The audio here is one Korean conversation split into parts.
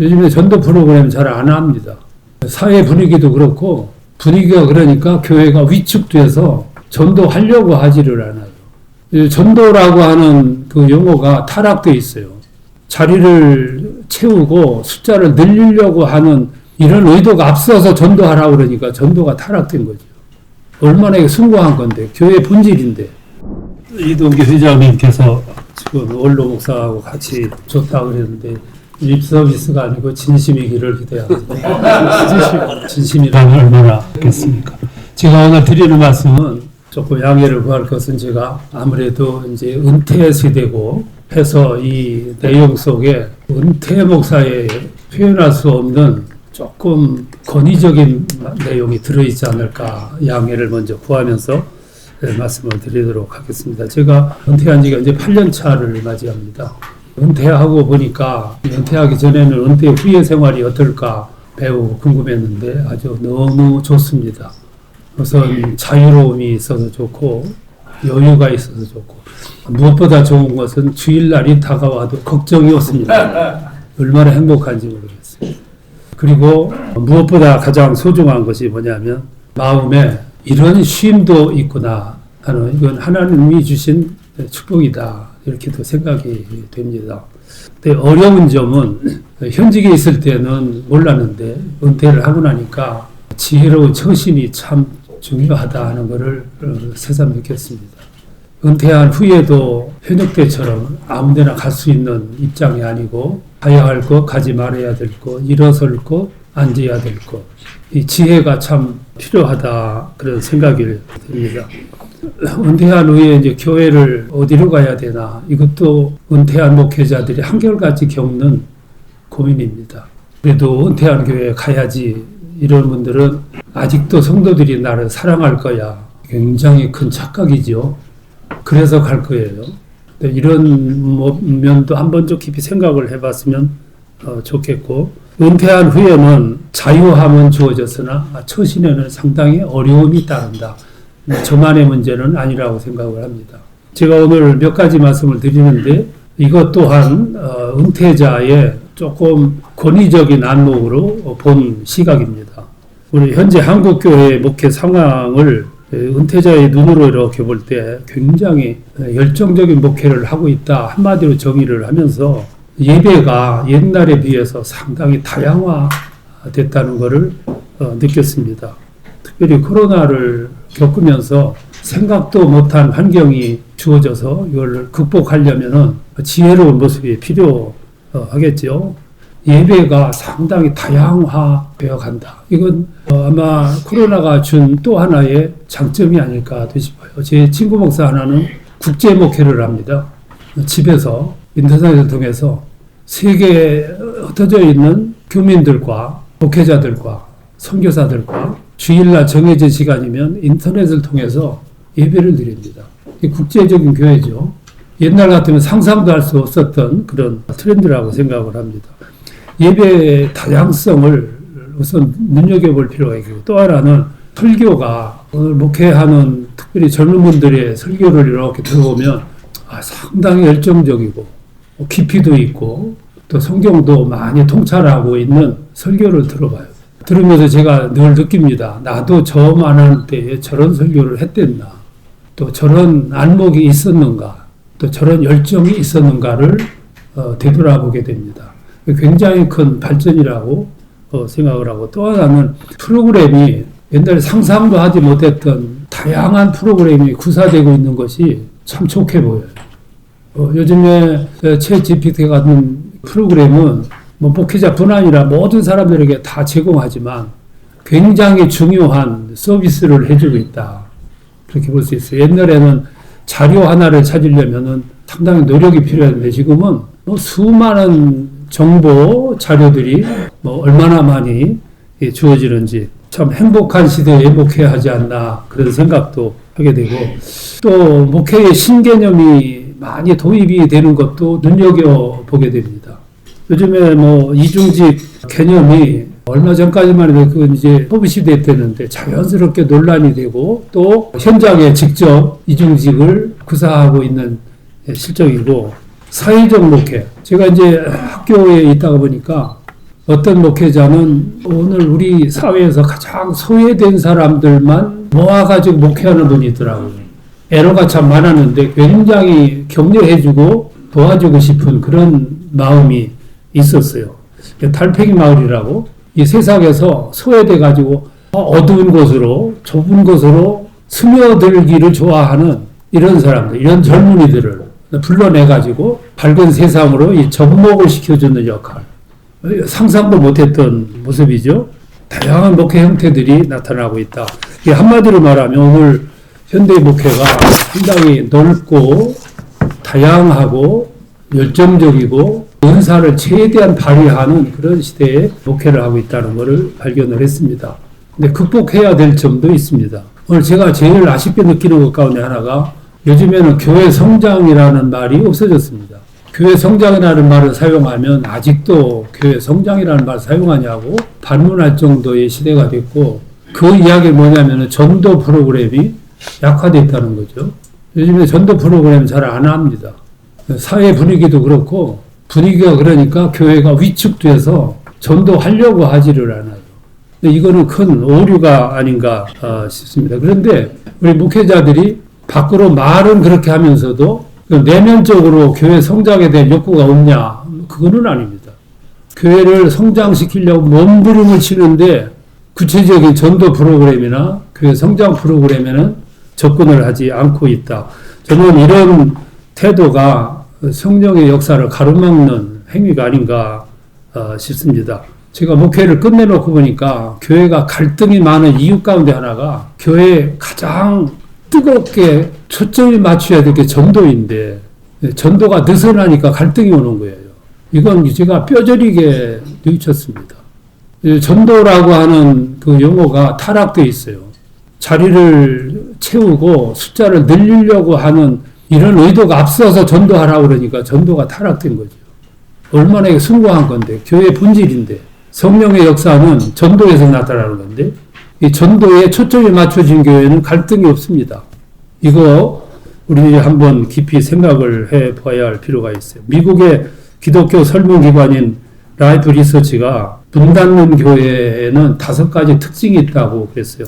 요즘에 전도 프로그램 잘 안 합니다. 사회 분위기도 그렇고 분위기가 그러니까 교회가 위축돼서 전도하려고 하지를 않아요. 이 전도라고 하는 그 용어가 타락돼 있어요. 자리를 채우고 숫자를 늘리려고 하는 이런 의도가 앞서서 전도하라고 그러니까 전도가 타락된 거죠. 얼마나 숭고한 건데 교회 본질인데 이동기 회장님께서 지금 원로 목사하고 같이 좋다고 그랬는데 립 서비스가 아니고 진심이기를 기대합니다. 진심이라면 얼마나 좋겠습니까? 제가 오늘 드리는 말씀은 조금 양해를 구할 것은 제가 아무래도 이제 은퇴 세대고 해서 이 내용 속에 은퇴 목사에 표현할 수 없는 조금 권위적인 내용이 들어있지 않을까 양해를 먼저 구하면서 네, 말씀을 드리도록 하겠습니다. 제가 은퇴한 지가 이제 8년 차를 맞이합니다. 은퇴하고 보니까 은퇴하기 전에는 은퇴 후의 생활이 어떨까 매우 궁금했는데 아주 너무 좋습니다. 우선 자유로움이 있어서 좋고 여유가 있어서 좋고 무엇보다 좋은 것은 주일날이 다가와도 걱정이 없습니다. 얼마나 행복한지 모르겠어요. 그리고 무엇보다 가장 소중한 것이 뭐냐면 마음에 이런 쉼도 있구나 하는 이건 하나님이 주신 축복이다 이렇게도 생각이 됩니다. 근데 어려운 점은 현직에 있을 때는 몰랐는데 은퇴를 하고 나니까 지혜로운 처신이 참 중요하다 하는 것을 어, 새삼 느꼈습니다. 은퇴한 후에도 현역 때처럼 아무 데나 갈 수 있는 입장이 아니고 가야 할 것, 가지 말아야 될 것, 일어설 것, 앉아야 될 것. 이 지혜가 참 필요하다 그런 생각이 듭니다. 은퇴한 후에 이제 교회를 어디로 가야 되나 이것도 은퇴한 목회자들이 한결같이 겪는 고민입니다. 그래도 은퇴한 교회에 가야지 이런 분들은 아직도 성도들이 나를 사랑할 거야. 굉장히 큰 착각이죠. 그래서 갈 거예요. 이런 뭐 면도 한번 좀 깊이 생각을 해봤으면 어, 좋겠고 은퇴한 후에는 자유함은 주어졌으나 처신에는 상당히 어려움이 따른다. 뭐 저만의 문제는 아니라고 생각을 합니다. 제가 오늘 몇 가지 말씀을 드리는데 이것 또한 어, 은퇴자의 조금 권위적인 안목으로 본 시각입니다. 우리 현재 한국교회 목회 상황을 은퇴자의 눈으로 이렇게 볼 때 굉장히 열정적인 목회를 하고 있다 한마디로 정의를 하면서 예배가 옛날에 비해서 상당히 다양화됐다는 것을 어, 느꼈습니다. 특별히 코로나를 겪으면서 생각도 못한 환경이 주어져서 이걸 극복하려면은 지혜로운 모습이 필요하겠죠. 예배가 상당히 다양화되어 간다. 이건 어, 아마 코로나가 준 또 하나의 장점이 아닐까 싶어요. 제 친구 목사 하나는 국제 목회를 합니다. 집에서 인터넷을 통해서 세계에 흩어져 있는 교민들과 목회자들과 선교사들과 주일날 정해진 시간이면 인터넷을 통해서 예배를 드립니다. 국제적인 교회죠. 옛날 같으면 상상도 할 수 없었던 그런 트렌드라고 생각을 합니다. 예배의 다양성을 우선 눈여겨볼 필요가 있고 또 하나는 설교가 오늘 목회하는 특별히 젊은 분들의 설교를 이렇게 들어보면 아, 상당히 열정적이고 깊이도 있고 또 성경도 많이 통찰하고 있는 설교를 들어봐요. 들으면서 제가 늘 느낍니다. 나도 저만한 때에 저런 설교를 했댔나. 또 저런 안목이 있었는가. 또 저런 열정이 있었는가를 어, 되돌아보게 됩니다. 굉장히 큰 발전이라고 어, 생각을 하고 또 하나는 프로그램이 옛날에 상상도 하지 못했던 다양한 프로그램이 구사되고 있는 것이 참 좋게 보여요. 어, 요즘에 채 GPT 같은 프로그램은 뭐 목회자뿐 아니라 모든 사람들에게 다 제공하지만 굉장히 중요한 서비스를 해주고 있다. 그렇게 볼 수 있어요. 옛날에는 자료 하나를 찾으려면은 상당히 노력이 필요했는데 지금은 뭐 수많은 정보 자료들이 뭐 얼마나 많이 예, 주어지는지 참 행복한 시대에 목회해야 하지 않나 그런 생각도 하게 되고 또 목회의 신개념이 많이 도입이 되는 것도 눈여겨 보게 됩니다. 요즘에 뭐 이중직 개념이 얼마 전까지만 해도 그 이제 포부 시대 때는데 자연스럽게 논란이 되고 또 현장에 직접 이중직을 구사하고 있는 실정이고 사회적 목회 제가 이제 학교에 있다가 보니까 어떤 목회자는 오늘 우리 사회에서 가장 소외된 사람들만 모아가지고 목회하는 분이 있더라고요. 애로가 참 많았는데 굉장히 격려해주고 도와주고 싶은 그런 마음이 있었어요. 달팽이 마을이라고 이 세상에서 소외돼 가지고 어두운 곳으로 좁은 곳으로 스며들기를 좋아하는 이런 사람들, 이런 젊은이들을 불러내 가지고 밝은 세상으로 이 접목을 시켜주는 역할. 상상도 못했던 모습이죠. 다양한 목회 형태들이 나타나고 있다. 이 한마디로 말하면 오늘 현대 목회가 상당히 넓고 다양하고 열정적이고 은사를 최대한 발휘하는 그런 시대에 목회를 하고 있다는 것을 발견을 했습니다. 근데 극복해야 될 점도 있습니다. 오늘 제가 제일 아쉽게 느끼는 것 가운데 하나가 요즘에는 교회 성장이라는 말이 없어졌습니다. 교회 성장이라는 말을 사용하면 아직도 교회 성장이라는 말을 사용하냐고 반문할 정도의 시대가 됐고 그 이야기 뭐냐면 전도 프로그램이 약화되어 있다는 거죠. 요즘에 전도 프로그램 잘 안 합니다. 사회 분위기도 그렇고 분위기가 그러니까 교회가 위축돼서 전도하려고 하지를 않아요. 이거는 큰 오류가 아닌가 어, 싶습니다. 그런데 우리 목회자들이 밖으로 말은 그렇게 하면서도 그 내면적으로 교회 성장에 대한 욕구가 없냐? 그거는 아닙니다. 교회를 성장시키려고 몸부림을 치는데 구체적인 전도 프로그램이나 교회 성장 프로그램에는 접근을 하지 않고 있다. 저는 이런 태도가 성령의 역사를 가로막는 행위가 아닌가 어, 싶습니다. 제가 목회를 끝내놓고 보니까 교회가 갈등이 많은 이유 가운데 하나가 교회에 가장 뜨겁게 초점이 맞춰야 될 게 전도인데 전도가 느슨하니까 갈등이 오는 거예요. 이건 제가 뼈저리게 느꼈습니다. 전도라고 하는 그 용어가 타락되어 있어요. 자리를 채우고 숫자를 늘리려고 하는 이런 의도가 앞서서 전도하라고 그러니까 전도가 타락된 거죠. 얼마나 숭고한 건데, 교회 본질인데, 성령의 역사는 전도에서 나타나는 건데, 이 전도에 초점이 맞춰진 교회는 갈등이 없습니다. 이거 우리 한번 깊이 생각을 해 봐야 할 필요가 있어요. 미국의 기독교 설문기관인 라이프 리서치가 문 닫는 교회에는 다섯 가지 특징이 있다고 그랬어요.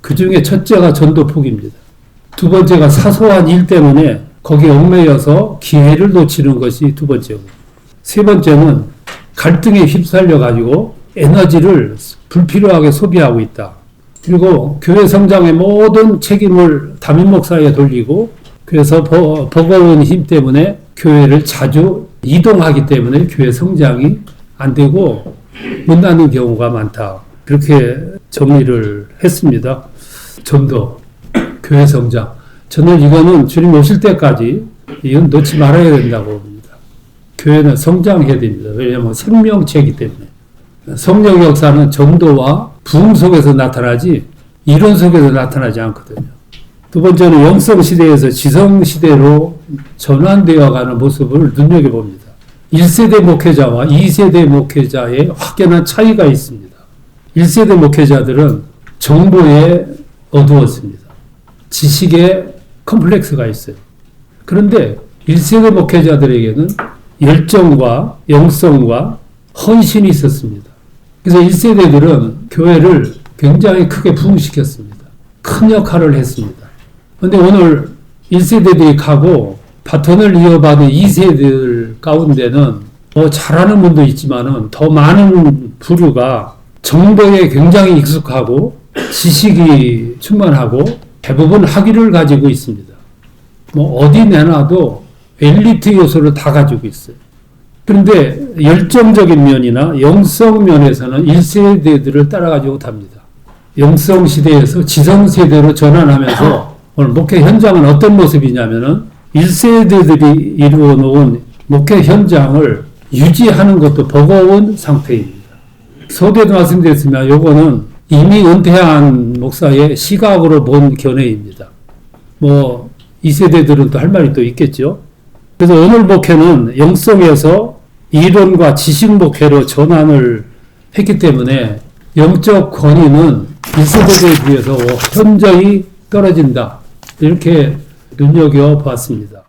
그 중에 첫째가 전도 포기입니다. 두 번째가 사소한 일 때문에 거기에 얽매여서 기회를 놓치는 것이 두 번째고. 세 번째는 갈등에 휩쓸려 가지고 에너지를 불필요하게 소비하고 있다. 그리고 교회 성장의 모든 책임을 담임 목사에게 돌리고 그래서 버, 버거운 힘 때문에 교회를 자주 이동하기 때문에 교회 성장이 안 되고 못 나는 경우가 많다. 그렇게 정리를 했습니다. 전도, 교회 성장. 저는 이거는 주님 오실 때까지 이건 놓지 말아야 된다고 봅니다. 교회는 성장해야 됩니다. 왜냐하면 생명체이기 때문에. 성령 역사는 전도와 부흥 속에서 나타나지 이론 속에서 나타나지 않거든요. 두 번째는 영성 시대에서 지성 시대로 전환되어 가는 모습을 눈여겨봅니다. 1세대 목회자와 2세대 목회자의 확연한 차이가 있습니다. 1세대 목회자들은 정보에 어두웠습니다. 지식에 컴플렉스가 있어요. 그런데 1세대 목회자들에게는 열정과 영성과 헌신이 있었습니다. 그래서 1세대들은 교회를 굉장히 크게 부흥시켰습니다. 큰 역할을 했습니다. 그런데 오늘 1세대들이 가고 바톤을 이어받은 2세대들 가운데는 뭐 잘하는 분도 있지만은 더 많은 부류가 정보에 굉장히 익숙하고 지식이 충만하고 대부분 학위를 가지고 있습니다. 뭐 어디 내놔도 엘리트 요소를 다 가지고 있어요. 그런데 열정적인 면이나 영성 면에서는 1세대들을 따라가지 못합니다. 영성 시대에서 지성 세대로 전환하면서 오늘 목회 현장은 어떤 모습이냐면은 1세대들이 이루어 놓은 목회 현장을 유지하는 것도 버거운 상태입니다. 서대도 말씀드렸지만 요거는 이미 은퇴한 목사의 시각으로 본 견해입니다. 뭐 2세대들은 또 할 말이 또 있겠죠. 그래서 오늘 목회는 영성에서 이론과 지식 목회로 전환을 했기 때문에 영적 권위는 1세대에 비해서 현저히 떨어진다. 이렇게 눈여겨 봤습니다.